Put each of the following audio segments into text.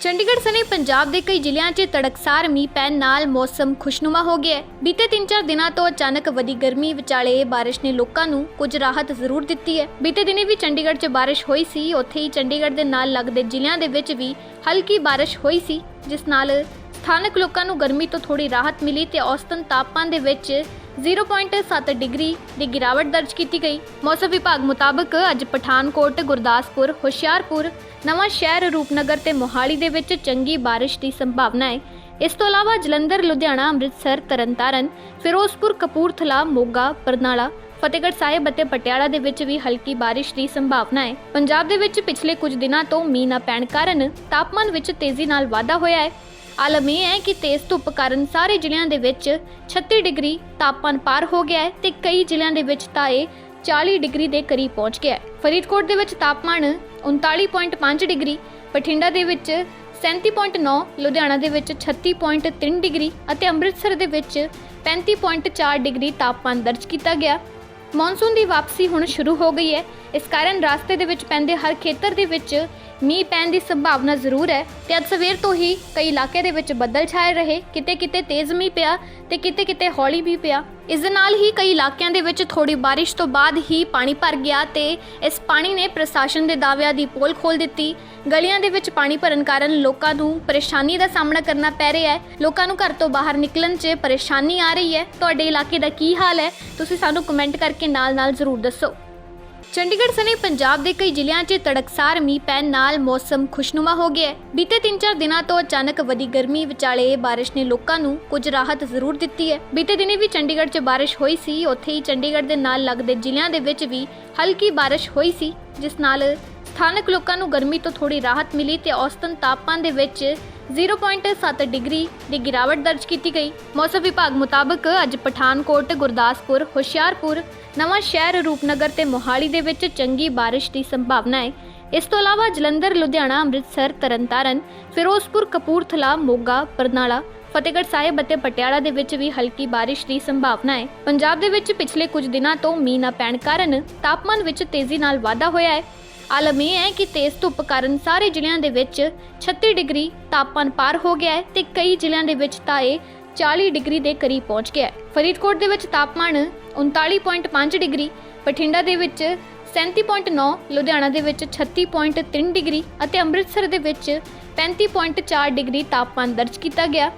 ਚੰਡੀਗੜ੍ਹ ਸਣੇ ਪੰਜਾਬ ਦੇ ਕਈ ਜ਼ਿਲ੍ਹਿਆਂ 'ਚ ਤੜਕਸਾਰ ਮੀਂਹ ਪੈਣ ਨਾਲ ਮੌਸਮ ਖੁਸ਼ਨੁਮਾ ਹੋ ਗਿਆ ਹੈ। ਬੀਤੇ 3-4 ਦਿਨਾਂ ਤੋਂ ਅਚਾਨਕ ਵਧੀ ਗਰਮੀ ਵਿਚਾਲੇ ਬਾਰਿਸ਼ ਨੇ ਲੋਕਾਂ ਨੂੰ ਕੁਝ ਰਾਹਤ ਜ਼ਰੂਰ ਦਿੱਤੀ ਹੈ। ਬੀਤੇ ਦਿਨੇ ਵੀ ਚੰਡੀਗੜ੍ਹ 'ਚ ਬਾਰਿਸ਼ ਹੋਈ ਸੀ। ਉੱਥੇ ਹੀ ਚੰਡੀਗੜ੍ਹ ਦੇ ਨਾਲ ਲੱਗਦੇ ਜ਼ਿਲ੍ਹਿਆਂ ਦੇ ਵਿੱਚ ਵੀ ਹਲਕੀ ਬਾਰਿਸ਼ ਹੋਈ ਸੀ, ਜਿਸ ਨਾਲ ਸਥਾਨਕ ਲੋਕਾਂ ਨੂੰ ਗਰਮੀ ਤੋਂ ਥੋੜੀ ਰਾਹਤ ਮਿਲੀ ਤੇ ਔਸਤਨ ਤਾਪਮਾਨ ਦੇ ਵਿੱਚ 0.7 ਡਿਗਰੀ ਦੀ ਗਿਰਾਵਟ ਦਰਜ ਕੀਤੀ ਗਈ। ਮੌਸਮ ਵਿਭਾਗ ਮੁਤਾਬਕ ਅੱਜ ਪਠਾਨਕੋਟ, ਗੁਰਦਾਸਪੁਰ, ਹੁਸ਼ਿਆਰਪੁਰ, ਨਵਾਂ ਸ਼ਹਿਰ ਰੂਪਨਗਰ ਤੇ ਮੋਹਾਲੀ ਦੇ ਵਿੱਚ ਚੰਗੀ ਬਾਰਿਸ਼ ਦੀ ਸੰਭਾਵਨਾ ਹੈ। ਇਸ ਤੋਂ ਇਲਾਵਾ ਜਲੰਧਰ, ਲੁਧਿਆਣਾ, ਅੰਮ੍ਰਿਤਸਰ, ਤਰਨਤਾਰਨ, ਫਿਰੋਜ਼ਪੁਰ, ਕਪੂਰਥਲਾ, ਮੋਗਾ, ਬਰਨਾਲਾ, ਫਤਿਹਗੜ੍ਹ ਸਾਹਿਬ ਅਤੇ ਪਟਿਆਲਾ ਦੇ ਵਿੱਚ ਵੀ ਹਲਕੀ ਬਾਰਿਸ਼ ਦੀ ਸੰਭਾਵਨਾ ਹੈ। ਪੰਜਾਬ ਦੇ ਵਿੱਚ ਪਿਛਲੇ ਕੁਝ ਦਿਨਾਂ ਤੋਂ ਮੀਂਹ ਨਾ ਪੈਣ ਕਾਰਨ ਤਾਪਮਾਨ ਵਿੱਚ ਤੇਜ਼ੀ ਨਾਲ ਵਾਧਾ ਹੋਇਆ ਹੈ। ਆਲਮ ਇਹ ਹੈ ਕਿ ਤੇਜ਼ ਧੁੱਪ ਕਾਰਨ ਸਾਰੇ ਜ਼ਿਲ੍ਹਿਆਂ ਦੇ ਵਿੱਚ 36 ਡਿਗਰੀ ਤਾਪਮਾਨ ਪਾਰ ਹੋ ਗਿਆ ਹੈ ਤੇ ਕਈ ਜ਼ਿਲ੍ਹਿਆਂ ਦੇ ਵਿੱਚ ਤਾਂ ਇਹ 40 ਡਿਗਰੀ ਦੇ ਕਰੀਬ ਪਹੁੰਚ ਗਿਆ ਹੈ। ਫਰੀਦਕੋਟ ਦੇ ਵਿੱਚ ਤਾਪਮਾਨ 39.5 ਡਿਗਰੀ, ਬਠਿੰਡਾ ਦੇ ਵਿੱਚ 37.9 ਲੁਧਿਆਣਾ ਦੇ ਵਿੱਚ 36.3 ਡਿਗਰੀ ਅਤੇ ਅੰਮ੍ਰਿਤਸਰ ਦੇ ਵਿੱਚ 35.4 ਡਿਗਰੀ ਤਾਪਮਾਨ ਦਰਜ ਕੀਤਾ ਗਿਆ। ਮੌਨਸੂਨ ਦੀ ਵਾਪਸੀ ਹੁਣ ਸ਼ੁਰੂ ਹੋ ਗਈ ਹੈ। ਇਸ ਕਾਰਨ ਰਸਤੇ ਦੇ ਵਿੱਚ ਪੈਂਦੇ ਹਰ ਖੇਤਰ ਦੇ ਵਿੱਚ ਮੀਂਹ ਪੈਣ ਦੀ ਸੰਭਾਵਨਾ ਜ਼ਰੂਰ ਹੈ ਤੇ ਅੱਜ ਸਵੇਰ ਤੋਂ ਹੀ ਕਈ ਇਲਾਕੇ ਦੇ ਵਿੱਚ ਬੱਦਲ ਛਾਏ ਰਹੇ। ਕਿਤੇ ਕਿਤੇ ਤੇਜ਼ ਮੀਂਹ ਪਿਆ ਤੇ ਕਿਤੇ ਕਿਤੇ ਹੌਲੀ ਵੀ ਪਿਆ। ਇਸ ਦੇ ਨਾਲ ਹੀ ਕਈ ਇਲਾਕਿਆਂ ਦੇ ਵਿੱਚ ਥੋੜੀ ਬਾਰਿਸ਼ ਤੋਂ ਬਾਅਦ ਹੀ ਪਾਣੀ ਭਰ ਗਿਆ ਤੇ ਇਸ ਪਾਣੀ ਨੇ ਪ੍ਰਸ਼ਾਸਨ ਦੇ ਦਾਅਵਿਆਂ ਦੀ ਪੋਲ ਖੋਲ ਦਿੱਤੀ। ਗਲੀਆਂ ਦੇ ਵਿੱਚ ਪਾਣੀ ਭਰਨ ਕਾਰਨ ਲੋਕਾਂ ਨੂੰ ਪਰੇਸ਼ਾਨੀ ਦਾ ਸਾਹਮਣਾ ਕਰਨਾ ਪੈ ਰਿਹਾ ਹੈ। ਲੋਕਾਂ ਨੂੰ ਘਰ ਤੋਂ ਬਾਹਰ ਨਿਕਲਣ 'ਚ ਪਰੇਸ਼ਾਨੀ ਆ ਰਹੀ ਹੈ। ਤੁਹਾਡੇ ਇਲਾਕੇ ਦਾ ਕੀ ਹਾਲ ਹੈ? ਤੁਸੀਂ ਸਾਨੂੰ ਕਮੈਂਟ ਕਰਕੇ ਨਾਲ-ਨਾਲ ਜ਼ਰੂਰ ਦੱਸੋ। ਚੰਡੀਗੜ੍ਹ ਸਣੇ ਪੰਜਾਬ ਦੇ ਕਈ ਜ਼ਿਲ੍ਹਿਆਂ 'ਚ ਤੜਕਸਾਰ ਮੀਂਹ ਪੈਣ ਨਾਲ ਮੌਸਮ ਖੁਸ਼ਨੁਮਾ ਹੋ ਗਿਆ ਹੈ। ਬੀਤੇ 3-4 ਦਿਨਾਂ ਤੋਂ ਅਚਾਨਕ ਵਧੀ ਗਰਮੀ ਵਿਚਾਲੇ ਬਾਰਿਸ਼ ਨੇ ਲੋਕਾਂ ਨੂੰ ਕੁਝ ਰਾਹਤ ਜ਼ਰੂਰ ਦਿੱਤੀ ਹੈ। ਬੀਤੇ ਦਿਨੇ ਵੀ ਚੰਡੀਗੜ੍ਹ 'ਚ ਬਾਰਿਸ਼ ਹੋਈ ਸੀ। ਉੱਥੇ ਹੀ ਚੰਡੀਗੜ੍ਹ ਦੇ ਨਾਲ ਲੱਗਦੇ ਜ਼ਿਲ੍ਹਿਆਂ ਦੇ ਵਿੱਚ ਵੀ ਹਲਕੀ ਬਾਰਿਸ਼ ਹੋਈ ਸੀ, ਜਿਸ ਨਾਲ ਸਥਾਨਕ ਲੋਕਾਂ ਨੂੰ ਗਰਮੀ ਤੋਂ ਥੋੜੀ ਰਾਹਤ ਮਿਲੀ ਤੇ ਔਸਤਨ ਤਾਪਮਾਨ ਦੇ ਵਿੱਚ 0.7 ਡਿਗਰੀ ਦੀ ਗਿਰਾਵਟ ਦਰਜ ਕੀਤੀ ਗਈ। ਮੌਸਮ ਵਿਭਾਗ ਮੁਤਾਬਕ ਅੱਜ ਪਠਾਨਕੋਟ, ਗੁਰਦਾਸਪੁਰ, ਹੁਸ਼ਿਆਰਪੁਰ, ਨਵਾਂ ਸ਼ਹਿਰ, ਰੂਪਨਗਰ ਤੇ ਮੋਹਾਲੀ ਦੇ ਵਿੱਚ ਚੰਗੀ ਬਾਰਿਸ਼ ਦੀ ਸੰਭਾਵਨਾ ਹੈ। ਇਸ ਤੋਂ ਇਲਾਵਾ ਜਲੰਧਰ, ਲੁਧਿਆਣਾ, ਅੰਮ੍ਰਿਤਸਰ, ਤਰਨਤਾਰਨ, ਫਿਰੋਜ਼ਪੁਰ, ਕਪੂਰਥਲਾ, ਮੋਗਾ, ਬਰਨਾਲਾ, ਫਤਿਹਗੜ੍ਹ ਸਾਹਿਬ ਅਤੇ ਪਟਿਆਲਾ ਦੇ ਵਿੱਚ ਵੀ ਹਲਕੀ ਬਾਰਿਸ਼ ਦੀ ਸੰਭਾਵਨਾ ਹੈ। ਪੰਜਾਬ ਦੇ ਵਿੱਚ ਪਿਛਲੇ ਕੁਝ ਦਿਨਾਂ ਤੋਂ ਮੀਂਹ ਨਾ ਪੈਣ ਕਾਰਨ ਤਾਪਮਾਨ ਵਿੱਚ ਤੇਜ਼ੀ ਨਾਲ ਵਾਧਾ ਹੋਇਆ ਹੈ। ਆਲਮ ਇਹ ਹੈ ਕਿ ਤੇਜ਼ ਧੁੱਪ ਕਾਰਨ ਸਾਰੇ ਜ਼ਿਲ੍ਹਿਆਂ ਦੇ ਵਿੱਚ 36 ਡਿਗਰੀ ਤਾਪਮਾਨ ਪਾਰ ਹੋ ਗਿਆ ਹੈ ਤੇ ਕਈ ਜ਼ਿਲ੍ਹਿਆਂ ਦੇ ਵਿੱਚ ਤਾਂ ਇਹ 40 ਡਿਗਰੀ ਦੇ ਕਰੀਬ ਪਹੁੰਚ ਗਿਆ ਹੈ। ਫਰੀਦਕੋਟ ਦੇ ਵਿੱਚ ਤਾਪਮਾਨ 39.5 ਡਿਗਰੀ, ਬਠਿੰਡਾ ਦੇ ਵਿੱਚ 37.9 ਲੁਧਿਆਣਾ ਦੇ ਵਿੱਚ 36.3 ਡਿਗਰੀ ਅਤੇ ਅੰਮ੍ਰਿਤਸਰ ਦੇ ਵਿੱਚ 35.4 ਡਿਗਰੀ ਤਾਪਮਾਨ ਦਰਜ ਕੀਤਾ ਗਿਆ।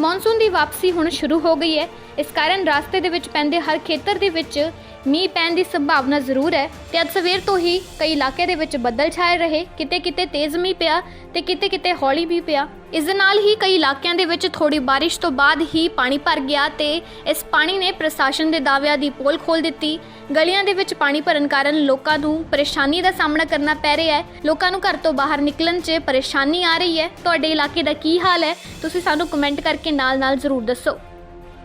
ਮੌਨਸੂਨ ਦੀ ਵਾਪਸੀ ਹੁਣ ਸ਼ੁਰੂ ਹੋ ਗਈ ਹੈ। ਇਸ ਕਾਰਨ ਰਸਤੇ ਦੇ ਵਿੱਚ ਪੈਂਦੇ ਹਰ ਖੇਤਰ ਦੇ ਵਿੱਚ ਮੀਂਹ ਪੈਣ ਦੀ ਸੰਭਾਵਨਾ ਜ਼ਰੂਰ ਹੈ ਤੇ ਅੱਜ ਸਵੇਰ ਤੋਂ ਹੀ ਕਈ ਇਲਾਕੇ ਦੇ ਵਿੱਚ ਬੱਦਲ ਛਾਏ ਰਹੇ। ਕਿਤੇ ਕਿਤੇ ਤੇਜ਼ ਮੀਂਹ ਪਿਆ ਤੇ ਕਿਤੇ ਕਿਤੇ ਹੌਲੀ ਵੀ ਪਿਆ। ਇਸ ਦੇ ਨਾਲ ਹੀ ਕਈ ਇਲਾਕਿਆਂ ਦੇ ਵਿੱਚ ਥੋੜੀ ਬਾਰਿਸ਼ ਤੋਂ ਬਾਅਦ ਹੀ ਪਾਣੀ ਭਰ ਗਿਆ ਤੇ ਇਸ ਪਾਣੀ ਨੇ ਪ੍ਰਸ਼ਾਸਨ ਦੇ ਦਾਅਵਿਆਂ ਦੀ ਪੋਲ ਖੋਲ ਦਿੱਤੀ। ਗਲੀਆਂ ਦੇ ਵਿੱਚ ਪਾਣੀ ਭਰਨ ਕਾਰਨ ਲੋਕਾਂ ਨੂੰ ਪਰੇਸ਼ਾਨੀ ਦਾ ਸਾਹਮਣਾ ਕਰਨਾ ਪੈ ਰਿਹਾ ਹੈ। ਲੋਕਾਂ ਨੂੰ ਘਰ ਤੋਂ ਬਾਹਰ ਨਿਕਲਣ 'ਚ ਪਰੇਸ਼ਾਨੀ ਆ ਰਹੀ ਹੈ। ਤੁਹਾਡੇ ਇਲਾਕੇ ਦਾ ਕੀ ਹਾਲ ਹੈ? ਤੁਸੀਂ ਸਾਨੂੰ ਕਮੈਂਟ ਕਰਕੇ ਨਾਲ-ਨਾਲ ਜ਼ਰੂਰ ਦੱਸੋ।